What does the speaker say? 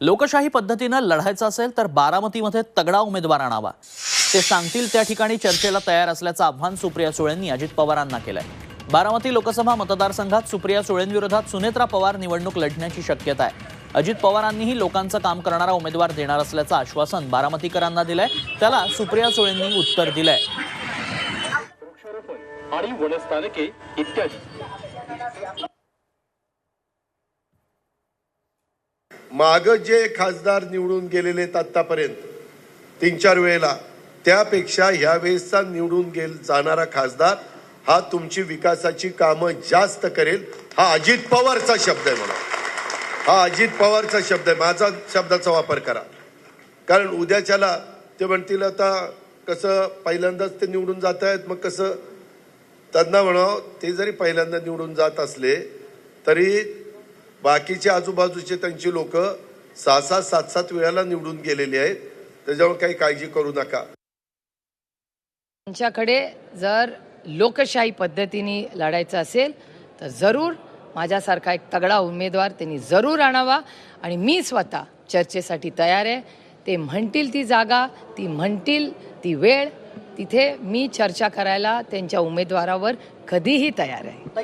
लोकशाही पद्धतीनं लढायचं असेल तर बारामतीमध्ये तगडा उमेदवार आणावा. ते सांगतील त्या ठिकाणी चर्चेला तयार असल्याचं आव्हान सुप्रिया सुळेंनी अजित पवारांना केलंय. बारामती लोकसभा मतदारसंघात सुप्रिया सुळेंविरोधात सुनेत्रा पवार निवडणूक लढण्याची शक्यता आहे. अजित पवारांनीही लोकांचं काम करणारा उमेदवार देणार असल्याचं आश्वासन बारामतीकरांना दिलंय. त्याला सुप्रिया सुळेंनी उत्तर दिलंय. आणि वनस्थानके इत्यादी. माग जे खासदार निवडून गेलेले आहेत आतापर्यंत तीन चार वेळेला त्यापेक्षा ह्या वेळेसचा निवडून गेल जाणारा खासदार हा तुमची विकासाची कामं जास्त करेल. हा अजित पवारचा शब्द आहे मला हा अजित पवारचा शब्द आहे. माझा शब्दाचा वापर करा. कारण उद्याच्याला ते म्हणतील आता कसं पहिल्यांदाच ते निवडून जात आहेत मग कसं? त्यांना म्हणावं ते जरी पहिल्यांदा निवडून जात असले तरी बाकीचे आजूबाजूचे त्यांची लोक सहा सहा सात सात वेळाला निवडून गेलेली आहेत. त्याच्यामुळे काही काळजी करू नका. त्यांच्याकडे जर लोकशाही पद्धतीने लढायचं असेल तर जरूर माझ्यासारखा एक तगडा उमेदवार त्यांनी जरूर आणावा आणि मी स्वतः चर्चेसाठी तयार आहे. ते म्हणतील ती जागा ती म्हणतील ती वेळ तिथे मी चर्चा करायला त्यांच्या उमेदवारावर कधीही तयार आहे.